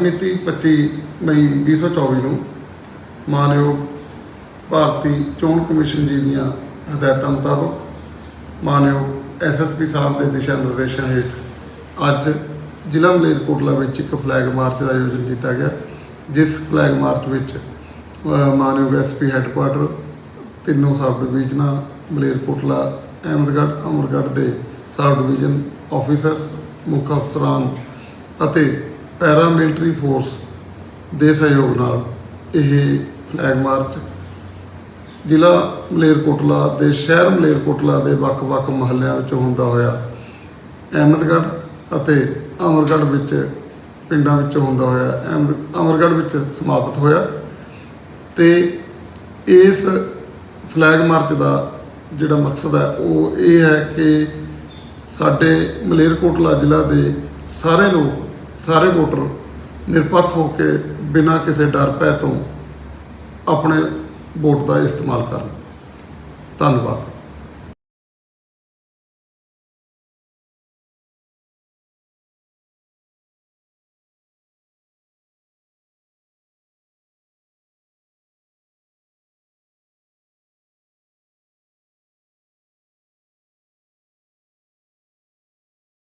ਮਿਤੀ 25 ਮਈ 2024 ਨੂੰ ਮਾਨਯੋਗ ਭਾਰਤੀ ਚੋਣ ਕਮਿਸ਼ਨ ਜੀ ਦੀਆਂ ਹਦਾਇਤਾਂ ਮੁਤਾਬਕ ਮਾਨਯੋਗ ਐਸਐਸਪੀ ਸਾਹਿਬ ਦੇ ਦਿਸ਼ਾ ਨਿਰਦੇਸ਼ਾਂ ਹੇਠ ਅੱਜ ਜ਼ਿਲ੍ਹਾ ਮਲੇਰਕੋਟਲਾ ਵਿੱਚ ਇੱਕ ਫਲੈਗ ਮਾਰਚ ਦਾ ਆਯੋਜਨ ਕੀਤਾ ਗਿਆ ਜਿਸ ਫਲੈਗ ਮਾਰਚ ਵਿੱਚ ਅ, ਮਾਨਯੋਗ ਐਸਪੀ ਹੈੱਡਕੁਆਟਰ ਤਿੰਨੋਂ ਸਬ ਡਿਵੀਜ਼ਨਾਂ ਮਲੇਰਕੋਟਲਾ ਅਹਿਮਦਗੜ੍ਹ ਅਮਰਗੜ੍ਹ ਦੇ ਸਬ ਡਿਵੀਜ਼ਨ ਆਫੀਸਰਸ ਮੁੱਖ ਅਫਸਰਾਂ ਅਤੇ ਪੈਰਾ ਮਿਲਟਰੀ ਫੋਰਸ ਦੇ ਸਹਿਯੋਗ ਨਾਲ ਇਹ ਫਲੈਗ ਮਾਰਚ ਜ਼ਿਲ੍ਹਾ ਮਲੇਰਕੋਟਲਾ ਦੇ ਸ਼ਹਿਰ ਮਲੇਰਕੋਟਲਾ ਦੇ ਵੱਖ-ਵੱਖ ਮਹੱਲਿਆਂ ਵਿੱਚੋਂ ਹੁੰਦਾ ਹੋਇਆ ਅਹਿਮਦਗੜ੍ਹ ਅਤੇ ਅਮਰਗੜ੍ਹ ਵਿੱਚ ਪਿੰਡਾਂ ਵਿੱਚੋਂ ਹੁੰਦਾ ਹੋਇਆ ਅਹਿਮਦ, ਅਮਰਗੜ੍ਹ ਵਿੱਚ ਸਮਾਪਤ ਹੋਇਆ ਤੇ ਇਸ ਫਲੈਗ ਮਾਰਚ ਦਾ ਜਿਹੜਾ ਮਕਸਦ ਹੈ ਉਹ ਇਹ ਹੈ ਕਿ ਸਾਡੇ ਮਲੇਰਕੋਟਲਾ ਜ਼ਿਲ੍ਹਾ ਦੇ ਸਾਰੇ ਲੋਕ ਸਾਰੇ ਵੋਟਰ ਨਿਰਪੱਖ ਹੋ ਕੇ ਬਿਨਾਂ ਕਿਸੇ ਡਰ ਭੈ ਤੋਂ ਆਪਣੇ ਵੋਟ ਦਾ ਇਸਤੇਮਾਲ ਕਰਨ। ਧੰਨਵਾਦ।